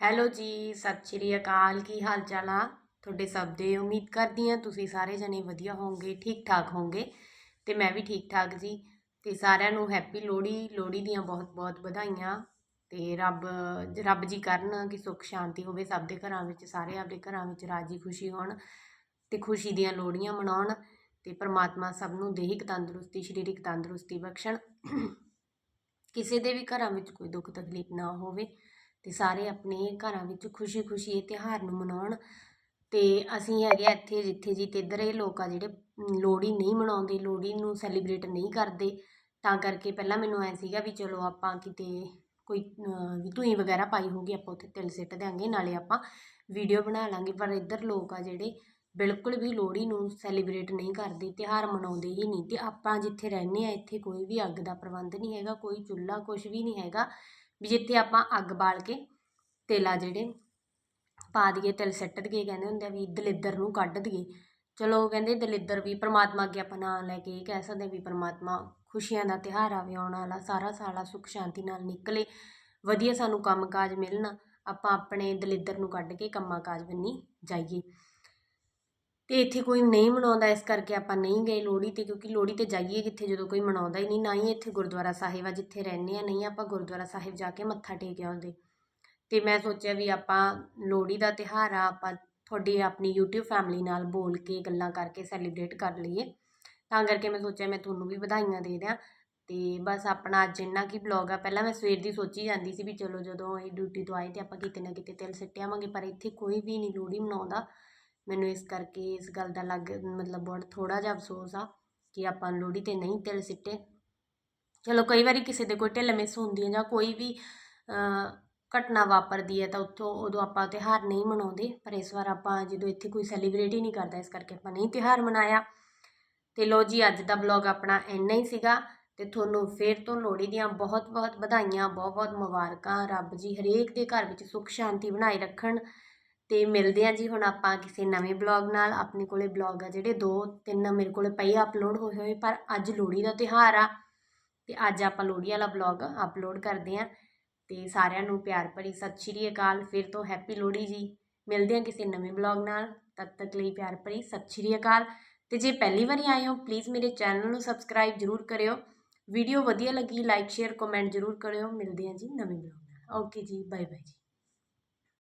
Hello ਜੀ, ਸਤਿ ਸ਼੍ਰੀ ਅਕਾਲ। ਕੀ ਹਾਲ ਚਾਲ ਆ? ਤੁਹਾਡੇ ਸਭ ਦੇ ਉਮੀਦ ਕਰਦੀ ਹਾਂ ਤੁਸੀਂ ਸਾਰੇ ਜਣੇ ਵਧੀਆ ਹੋਵੋਗੇ ਠੀਕ ਠਾਕ ਹੋਵੋਗੇ ਤੇ ਮੈਂ ਵੀ ਠੀਕ ਠਾਕ ਜੀ। ਤੇ ਸਾਰਿਆਂ ਨੂੰ ਹੈਪੀ ਲੋਹੜੀ ਲੋਹੜੀ ਦੀਆਂ ਬਹੁਤ ਬਹੁਤ ਵਧਾਈਆਂ ਤੇ ਰੱਬ ਰੱਬ ਜੀ ਕਰਨ ਕਿ ਸੁੱਖ ਸ਼ਾਂਤੀ ਹੋਵੇ, ਸਭ ਦੇ ਘਰਾਂ ਵਿੱਚ, ਸਾਰੇ ਆਪਦੇ ਘਰਾਂ ਵਿੱਚ ਰਾਜੀ ਖੁਸ਼ੀ ਹੋਣ ਤੇ ਖੁਸ਼ੀ ਦੀਆਂ ਲੋਹੜੀਆਂ ਮਨਾਉਣ ਤੇ ਪ੍ਰਮਾਤਮਾ ਸਭ ਨੂੰ ਦੇਹਿਕ ਤੰਦਰੁਸਤੀ, ਸਰੀਰਕ ਤੰਦਰੁਸਤੀ ਬਖਸ਼ਣ। ਕਿਸੇ ਦੇ ਵੀ ਘਰਾਂ ਵਿੱਚ ਕੋਈ ਦੁੱਖ ਤਕਲੀਫ ਨਾ ਹੋਵੇ। ਅਤੇ ਸਾਰੇ ਆਪਣੇ ਘਰਾਂ ਵਿੱਚ ਖੁਸ਼ੀ-ਖੁਸ਼ੀ ਇਹ ਤਿਉਹਾਰ ਨੂੰ ਮਨਾਉਣ। ਅਤੇ ਅਸੀਂ ਹੈਗੇ ਆ ਇੱਥੇ ਜਿੱਥੇ ਜੀ ਅਤੇ ਇੱਧਰ ਇਹ ਲੋਕ ਆ ਜਿਹੜੇ ਲੋਹੜੀ ਨਹੀਂ ਮਨਾਉਂਦੇ, ਲੋਹੜੀ ਨੂੰ ਸੈਲੀਬ੍ਰੇਟ ਨਹੀਂ ਕਰਦੇ। ਤਾਂ ਕਰਕੇ ਪਹਿਲਾਂ ਮੈਨੂੰ ਐਂ ਸੀਗਾ ਵੀ ਚਲੋ ਆਪਾਂ ਕਿਤੇ ਕੋਈ ਵੀ ਧੂਈ ਵਗੈਰਾ ਪਾਈ ਹੋਊਗੀ ਆਪਾਂ ਉੱਥੇ ਤਿਲ ਸਿੱਟ ਦਿਆਂਗੇ, ਨਾਲੇ ਆਪਾਂ ਵੀਡੀਓ ਬਣਾ ਲਾਂਗੇ। ਪਰ ਇੱਧਰ ਲੋਕ ਆ ਜਿਹੜੇ ਬਿਲਕੁਲ ਵੀ ਲੋਹੜੀ ਨੂੰ ਸੈਲੀਬ੍ਰੇਟ ਨਹੀਂ ਕਰਦੇ, ਤਿਉਹਾਰ ਮਨਾਉਂਦੇ ਹੀ ਨਹੀਂ। ਅਤੇ ਆਪਾਂ ਜਿੱਥੇ ਰਹਿੰਦੇ ਆ ਇੱਥੇ ਕੋਈ ਵੀ ਅੱਗ ਦਾ ਪ੍ਰਬੰਧ ਨਹੀਂ ਹੈਗਾ, ਕੋਈ ਚੁੱਲ੍ਹਾ ਕੁਝ ਵੀ ਨਹੀਂ ਹੈਗਾ। ਵੀ ਜਿੱਥੇ ਆਪਾਂ ਅੱਗ ਬਾਲ ਕੇ ਤੇਲਾ ਜਿਹੜੇ ਪਾ ਦਈਏ, ਤਿਲ ਸਿੱਟ ਦਈਏ ਕਹਿੰਦੇ ਹੁੰਦੇ ਆ ਵੀ ਦਲਿੱਦਰ ਨੂੰ ਕੱਢ ਦਈਏ। ਚਲੋ ਕਹਿੰਦੇ ਦਲਿੱਦਰ ਵੀ ਪ੍ਰਮਾਤਮਾ ਅੱਗੇ ਆਪਾਂ ਨਾਂ ਲੈ ਕੇ ਇਹ ਕਹਿ ਸਕਦੇ ਵੀ ਪ੍ਰਮਾਤਮਾ ਖੁਸ਼ੀਆਂ ਦਾ ਤਿਉਹਾਰ ਆਵੇ, ਆਉਣ ਵਾਲਾ ਸਾਰਾ ਸਾਲਾ ਸੁੱਖ ਸ਼ਾਂਤੀ ਨਾਲ ਨਿਕਲੇ, ਵਧੀਆ ਸਾਨੂੰ ਕੰਮਕਾਜ ਮਿਲਣਾ, ਆਪਾਂ ਆਪਣੇ ਦਲਿੱਦਰ ਨੂੰ ਕੱਢ ਕੇ ਕੰਮਾਂ-ਕਾਜ ਬੰਨੀ ਜਾਈਏ। ਅਤੇ ਇੱਥੇ ਕੋਈ ਨਹੀਂ ਮਨਾਉਂਦਾ, ਇਸ ਕਰਕੇ ਆਪਾਂ ਨਹੀਂ ਗਏ ਲੋਹੜੀ ਤੇ, ਕਿਉਂਕਿ ਲੋਹੜੀ ਤੇ ਜਾਈਏ ਕਿੱਥੇ, ਜਦੋਂ ਕੋਈ ਮਨਾਉਂਦਾ ਹੀ ਨਹੀਂ, ਨਾ ਹੀ ਇੱਥੇ ਗੁਰਦੁਆਰਾ ਸਾਹਿਬ ਆ ਜਿੱਥੇ ਰਹਿੰਦੇ ਆ, ਨਹੀਂ ਆਪਾਂ ਗੁਰਦੁਆਰਾ ਸਾਹਿਬ ਜਾ ਕੇ ਮੱਥਾ ਟੇਕ ਆਉਂਦੇ ਅਤੇ ਮੈਂ ਸੋਚਿਆ ਵੀ ਆਪਾਂ ਲੋਹੜੀ ਦਾ ਤਿਉਹਾਰ ਆ, ਆਪਾਂ ਤੁਹਾਡੀ ਆਪਣੀ YouTube ਫੈਮਿਲੀ ਨਾਲ ਬੋਲ ਕੇ ਗੱਲਾਂ ਕਰਕੇ ਸੈਲੀਬ੍ਰੇਟ ਕਰ ਲਈਏ। ਤਾਂ ਕਰਕੇ ਮੈਂ ਸੋਚਿਆ ਮੈਂ ਤੁਹਾਨੂੰ ਵੀ ਵਧਾਈਆਂ ਦੇ ਦਿਆਂ। ਤੇ ਬਸ ਆਪਣਾ ਅੱਜ ਇੰਨਾ ਕੀ ਬਲੌਗ ਆ, ਪਹਿਲਾਂ ਮੈਂ ਸਵੇਰ ਦੀ ਸੋਚੀ ਜਾਂਦੀ ਸੀ ਵੀ ਚਲੋ ਜਦੋਂ ਇਹ ਡਿਊਟੀ ਤੋਂ ਆਏ ਤੇ ਆਪਾਂ ਕਿਤੇ ਨਾ ਕਿਤੇ ਤਿਲ ਸਿੱਟਿਆਵਾਂਗੇ ਪਰ ਇੱਥੇ ਕੋਈ ਵੀ ਨਹੀਂ ਲੋਹੜੀ ਮਨਾਉਂਦਾ। ਮੈਨੂੰ ਇਸ ਕਰਕੇ ਇਸ ਗੱਲ ਦਾ ਅਲੱਗ ਮਤਲਬ ਬਹੁਤ ਥੋੜ੍ਹਾ ਜਿਹਾ ਅਫਸੋਸ ਆ ਕਿ ਆਪਾਂ ਲੋਹੜੀ ਤੇ ਨਹੀਂ ਤਿਲ ਸਿੱਟੇ। ਚਲੋ ਕਈ ਵਾਰੀ ਕਿਸੇ ਦੇ ਕੋਈ ਢਿੱਲ ਮਿਸ ਹੁੰਦੀ ਹੈ ਜਾਂ ਕੋਈ ਵੀ ਘਟਨਾ ਵਾਪਰਦੀ ਹੈ ਤਾਂ ਉੱਥੋਂ ਉਦੋਂ ਆਪਾਂ ਤਿਉਹਾਰ ਨਹੀਂ ਮਨਾਉਂਦੇ। ਪਰ ਇਸ ਵਾਰ ਆਪਾਂ ਜਦੋਂ ਇੱਥੇ ਕੋਈ ਸੈਲੀਬ੍ਰੇਟ ਹੀ ਨਹੀਂ ਕਰਦਾ, ਇਸ ਕਰਕੇ ਆਪਾਂ ਨਹੀਂ ਤਿਉਹਾਰ ਮਨਾਇਆ। ਤੇ ਲੋ ਜੀ, ਅੱਜ ਦਾ ਬਲੌਗ ਆਪਣਾ ਇੰਨਾ ਹੀ ਸੀਗਾ ਤੇ ਤੁਹਾਨੂੰ ਫੇਰ ਤੋਂ ਲੋਹੜੀ ਦੀਆਂ ਬਹੁਤ ਬਹੁਤ ਵਧਾਈਆਂ ਬਹੁਤ ਬਹੁਤ ਮੁਬਾਰਕਾਂ। ਰੱਬ ਜੀ ਹਰੇਕ ਦੇ ਘਰ ਵਿੱਚ ਸੁੱਖ ਸ਼ਾਂਤੀ ਬਣਾਈ ਰੱਖਣ। ਅਤੇ ਮਿਲਦੇ ਹਾਂ ਜੀ ਹੁਣ ਆਪਾਂ ਕਿਸੇ ਨਵੇਂ ਬਲੌਗ ਨਾਲ। ਆਪਣੇ ਕੋਲੇ ਬਲੌਗ ਆ ਜਿਹੜੇ ਦੋ ਤਿੰਨ ਮੇਰੇ ਕੋਲੇ ਪਈ ਅਪਲੋਡ ਹੋਏ ਹੋਏ, ਪਰ ਅੱਜ ਲੋਹੜੀ ਦਾ ਤਿਉਹਾਰ ਆ। ਅਤੇ ਅੱਜ ਆਪਾਂ ਲੋਹੜੀ ਵਾਲਾ ਬਲੌਗ ਅਪਲੋਡ ਕਰਦੇ ਹਾਂ। ਤੇ ਸਾਰਿਆਂ ਨੂੰ ਪਿਆਰ ਭਰੀ ਸਤਿ ਸ਼੍ਰੀ ਅਕਾਲ। ਫਿਰ ਤੋਂ ਹੈਪੀ ਲੋਹੜੀ ਜੀ। ਮਿਲਦੇ ਹਾਂ ਕਿਸੇ ਨਵੇਂ ਬਲੌਗ ਨਾਲ। ਤਦ ਤੱਕ ਲਈ ਪਿਆਰ ਭਰੀ ਸਤਿ ਸ਼੍ਰੀ ਅਕਾਲ। ਤੇ ਜੇ ਪਹਿਲੀ ਵਾਰੀ ਆਏ ਹੋ ਪਲੀਜ਼ ਮੇਰੇ ਚੈਨਲ ਨੂੰ ਸਬਸਕ੍ਰਾਈਬ ਜ਼ਰੂਰ ਕਰਿਓ। ਵੀਡੀਓ ਵਧੀਆ ਲੱਗੀ ਲਾਈਕ ਸ਼ੇਅਰ ਕਮੈਂਟ ਜ਼ਰੂਰ ਕਰਿਓ। ਮਿਲਦੇ ਹਾਂ ਜੀ ਨਵੇਂ ਬਲੌਗ ਨਾਲ। ਓਕੇ ਜੀ ਬਾਏ ਬਾਏ ਜੀ।